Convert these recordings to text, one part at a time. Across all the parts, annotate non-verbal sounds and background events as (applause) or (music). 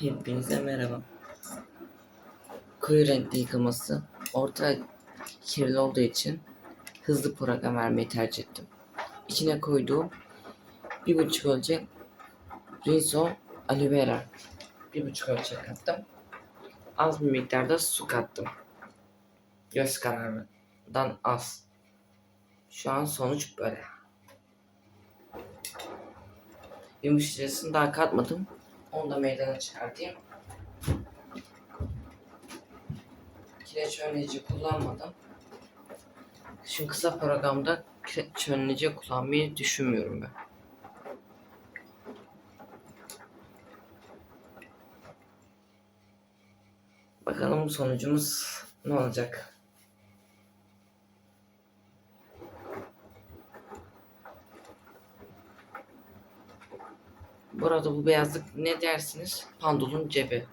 Hepinize merhaba. Koyu renkli yıkaması orta kirli olduğu için hızlı program vermeyi tercih ettim. İçine koyduğum bir buçuk ölçek Rinso aloe vera bir buçuk ölçek kattım. Az bir miktarda su kattım. Göz kararından az. Şu an sonuç böyle. Yumuşacısını daha katmadım. Onu da meydana çıkartayım. Kireç önleyici kullanmadım. Şimdi kısa programda kireç önleyici kullanmayı düşünmüyorum ben. Bakalım sonucumuz ne olacak? Burada bu beyazlık ne dersiniz? Pandolun cebi.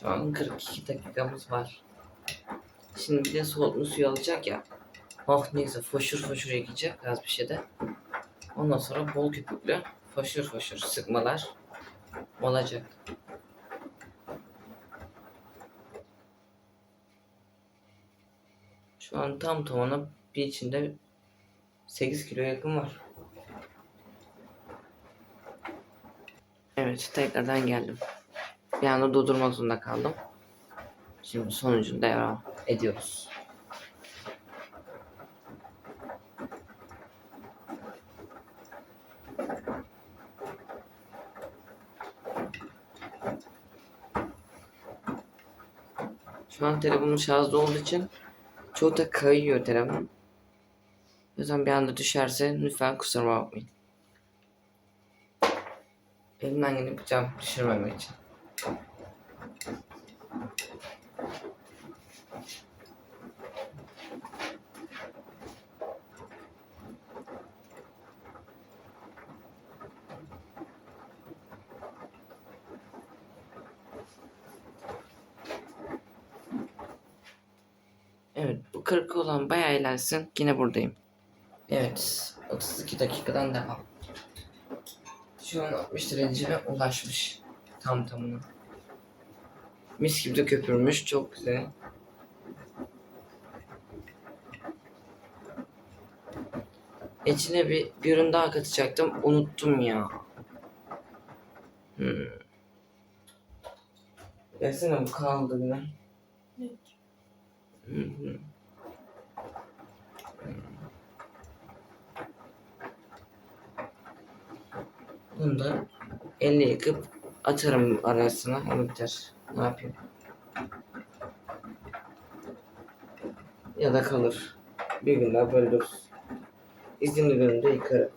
Şu an 42 dakikamız var. Şimdi bir de soğutma suyu alacak ya. Oh neyse foşur foşur yıkayacak az bir şeyde. Ondan sonra bol köpüklü foşur foşur sıkmalar olacak. Şu an tam tamına bir içinde 8 kilo yakın var. Evet tekrardan geldim. Bir anda durdurmak zorunda kaldım. Şimdi sonucunu devam ediyoruz. Şu an telefonum şarjda olduğu için çok da kayıyor telefon. O yüzden bir anda düşerse lütfen kusuruma bakmayın. Elimden geleni yapacağım düşürmemek için. Evet bu kırık olan bayağı ilerlesin. Yine buradayım. Evet 32 dakikadan devam. Şu an 60 dereceye ulaşmış. Tam tamına. Mis gibi de köpürmüş. Çok güzel. İçine bir, bir ürün daha katacaktım. Unuttum ya. Hmm. Versene bu kaldı yine. Hı hı. Bunu da elle yıkıp atarım arasına. Onu biter. Ne yapayım? Ya da kalır. Bir gün daha böyle dursun. İzinli günümde yıkarım.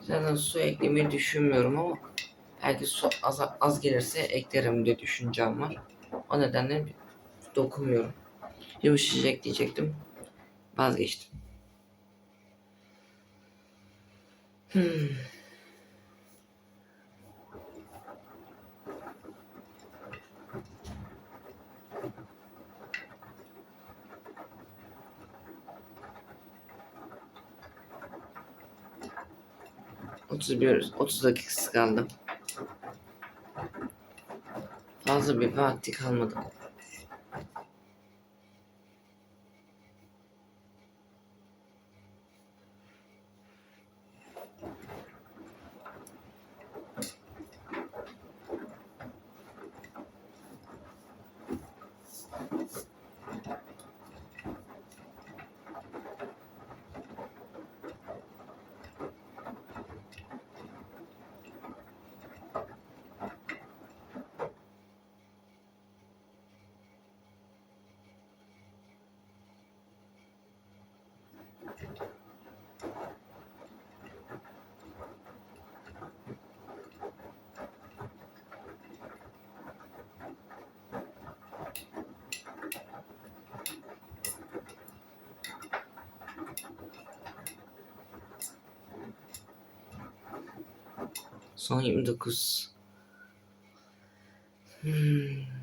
Zaten su eklemeyi düşünmüyorum ama belki su az, az gelirse eklerim diye düşüncem var. O nedenle dokunmuyorum. Yumuşayacak diyecektim. Vazgeçtim. Hmm. Otuz bir, otuz dakikası kaldı. Fazla bir vakti kalmadı. Son 29. Hmm.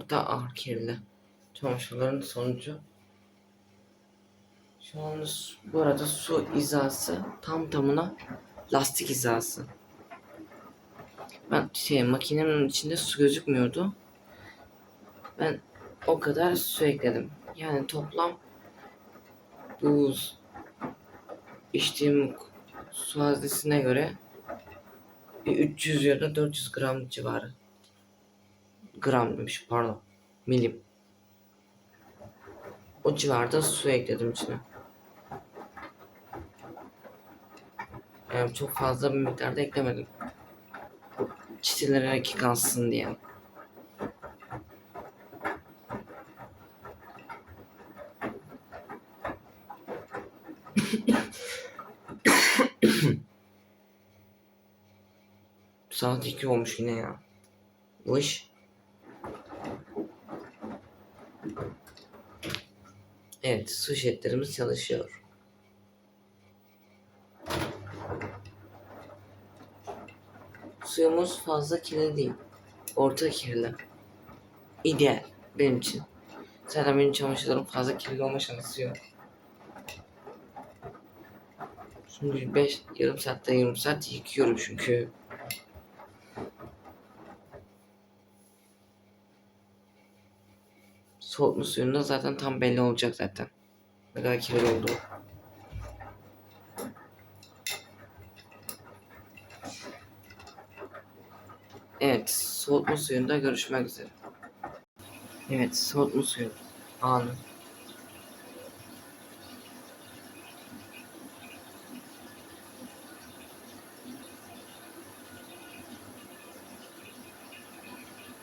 Orada ağır kirli. Çamaşırların sonucu. Şu an su- bu arada su hizası tam tamına lastik hizası. Ben şey makinenin içinde su gözükmüyordu. Ben o kadar su ekledim. Yani toplam bu içtiğim su haznesine göre bir 300 ya da 400 gram civarı. Gram demiş pardon. Milim. O civarda su ekledim içine. Yani çok fazla bir miktarda eklemedim. Çitilere iki kalsın diye. (coughs) Saat 2 olmuş yine ya. Bu iş. Evet, su jetlerimiz çalışıyor. Suyumuz fazla kirli değil. Orta kirli. İdeal benim için. Zaten benim çamaşırlarım fazla kirli olma şansı yok. Şimdi 5 yarım saatte yarım saat yıkıyorum çünkü. Soğutma suyunda zaten tam belli olacak zaten. Ne kadar kirli olduğu. Evet, soğutma suyunda görüşmek üzere. Evet, soğutma suyu. Anı.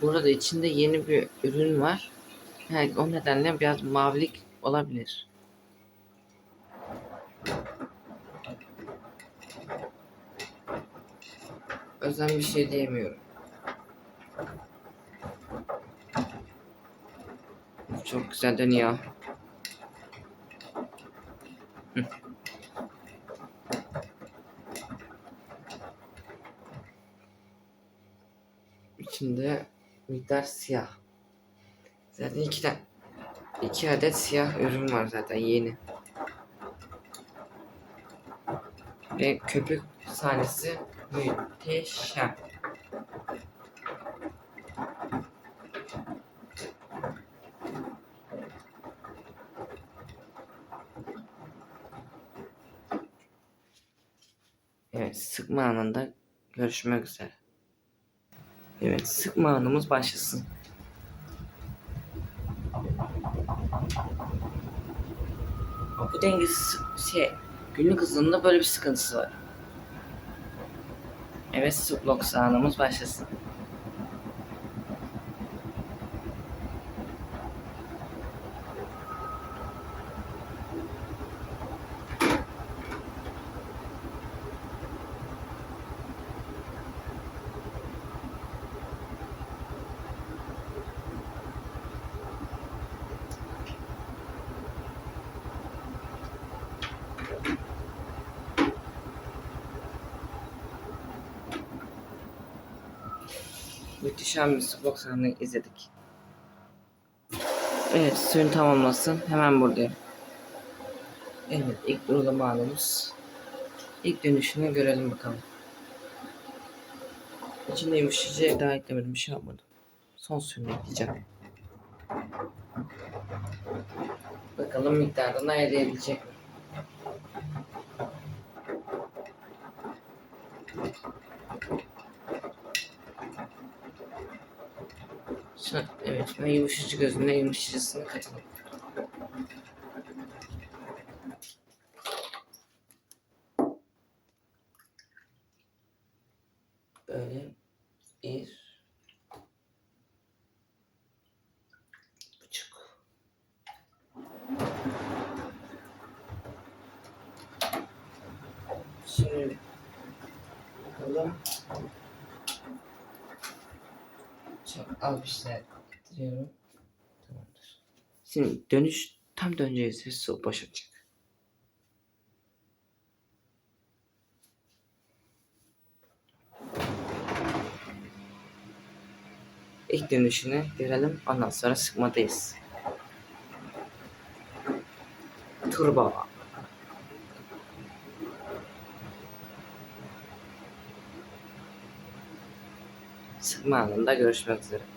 Burada içinde yeni bir ürün var. Yani o nedenle biraz mavilik olabilir. Özel bir şey diyemiyorum. Çok güzel dönüyor. İçinde miktar siyah. Zaten iki tane iki adet siyah ürün var zaten yeni. Ve köpük sahnesi muhteşem. Evet, sıkma anında görüşmek üzere. Evet, sıkma anımız başlasın. Bu dengesiz şey, günlük hızında böyle bir sıkıntısı var. Evet, Suplox anımız başlasın. Muhteşem bir Suplox anını izledik. Evet suyun tamamlasın. Hemen buradayım. Evet ilk durulama anımız. İlk dönüşünü görelim bakalım. İçinde yumuşayıcı daha eklemedim bir şey yapmadım. Son suyunu ekleyeceğim. Bakalım miktarını edebilecek mi? Şu- Evet ben yumuşacık gözüne yumuşayıcısını katalım. Böyle bir buçuk. Şimdi bakalım. Çok az bir ettiriyorum. Tamamdır. Şimdi dönüş tam döneceğiz. Su boşalacak. İlk dönüşünü görelim. Ondan sonra sıkmadayız. Turbo. Sıkma anında görüşmek üzere.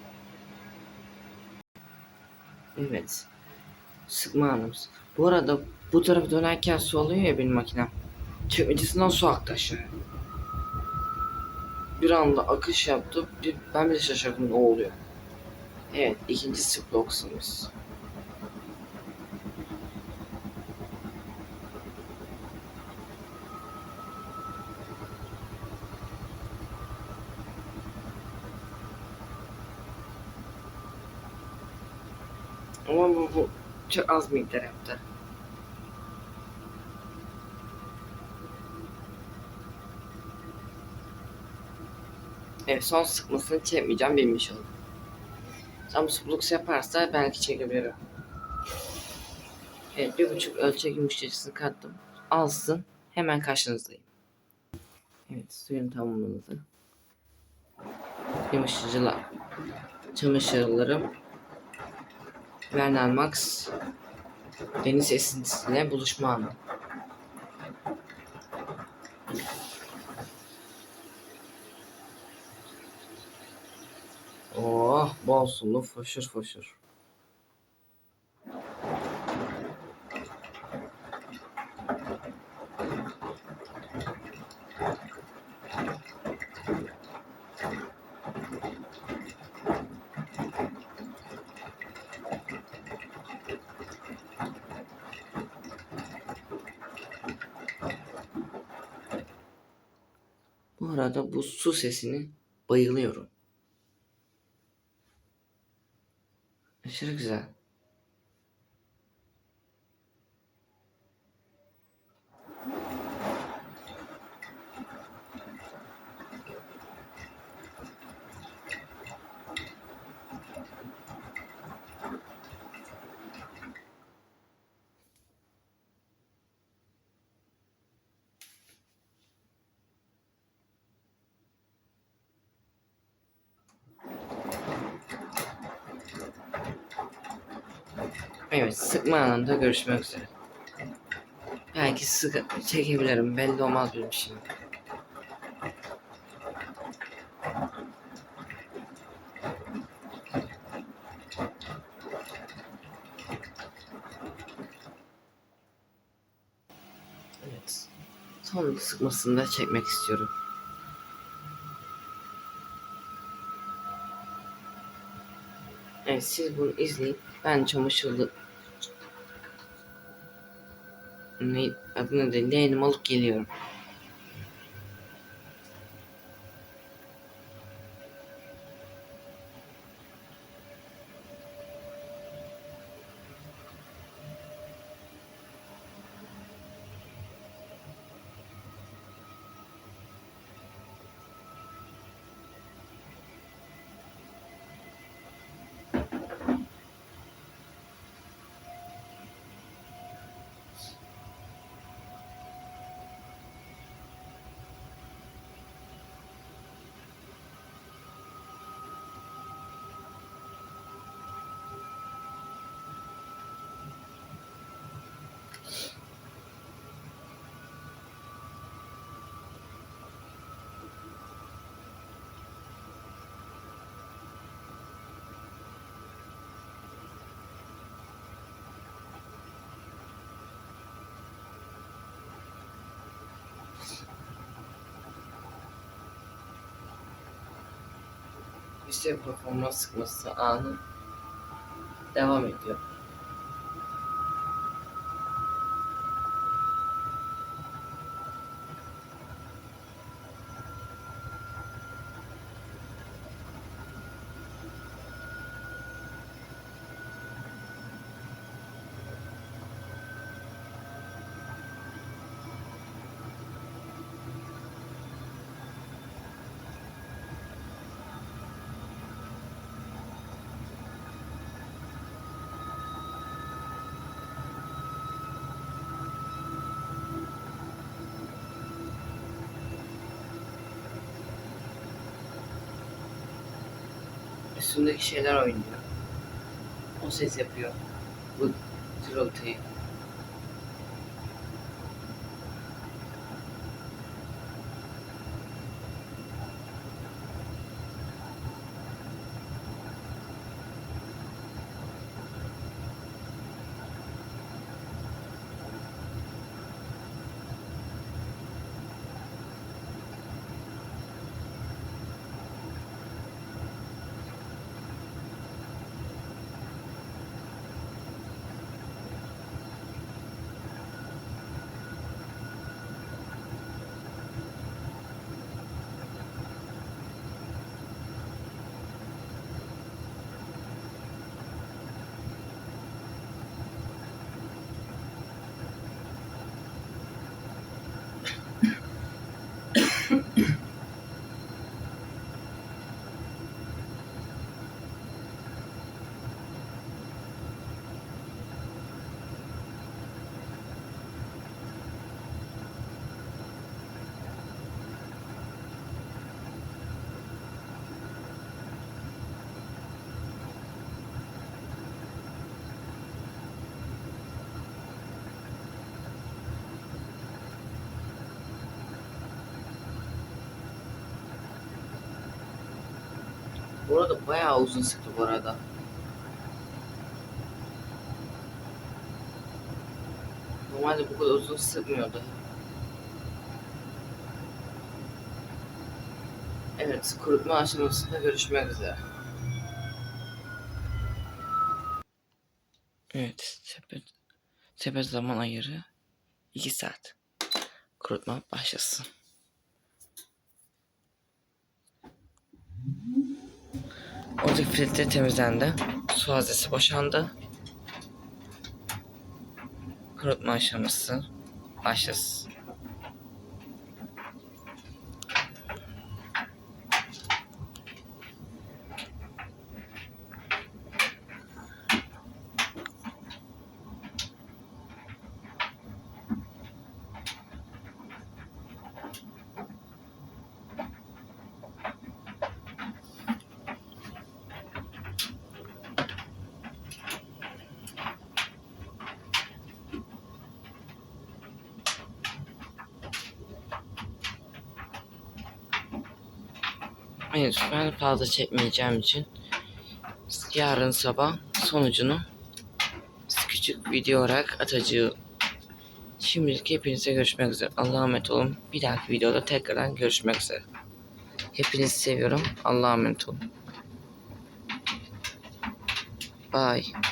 Evet. Sıkma anımız. Bu arada bu tarafı dönerken su oluyor ya benim makinem. Çekmecesinden su aktı aşağıya. Bir anda akış yaptı. Bir, ben bile şaşırdım ne oluyor. Evet ikinci Splox'ımız. Ama bu, bu çok az miktar yaptı. Evet son sıkmasını çekmeyeceğim bilmiş oldum. Tam suplux yaparsa belki çekebilirim. Evet bir buçuk ölçek yumuşatıcısını kattım. Alsın hemen karşınızdayım. Evet suyun tamamladı. Yumuşatıcılar. Çamaşırlarım. Vernal Max. Deniz esintisiyle buluşma anı. Oh, bol sulu foşur foşur. Bu su sesini bayılıyorum. Aşırı güzel. Evet sıkma anında görüşmek üzere. Belki sık çekebilirim belli olmaz benim şimdi. Evet. Son sıkmasını da çekmek istiyorum. Siz bunu izleyin. Ben çamaşırlı ne adını da leğenimi alıp geliyorum. Üstte performans sıkması anı devam ediyor. Üstündeki şeyler oynuyor. O ses yapıyor. Bu tırıltıyı. Bu arada bayağı uzun sıktı bu arada. Normalde bu kadar uzun sıkmıyordu. Evet, kurutma aşamasında görüşmek üzere. Evet, sepet, sepet zaman ayarı 2 saat. Kurutma başlasın. Oradaki filtre temizlendi. Su haznesi boşandı. Kurutma aşaması başlasın. Evet, ben fazla çekmeyeceğim için yarın sabah sonucunu küçük video olarak atacağım. Şimdilik hepinize görüşmek üzere. Allah'a emanet olun. Bir dahaki videoda tekrardan görüşmek üzere. Hepinizi seviyorum. Allah'a emanet olun. Bye.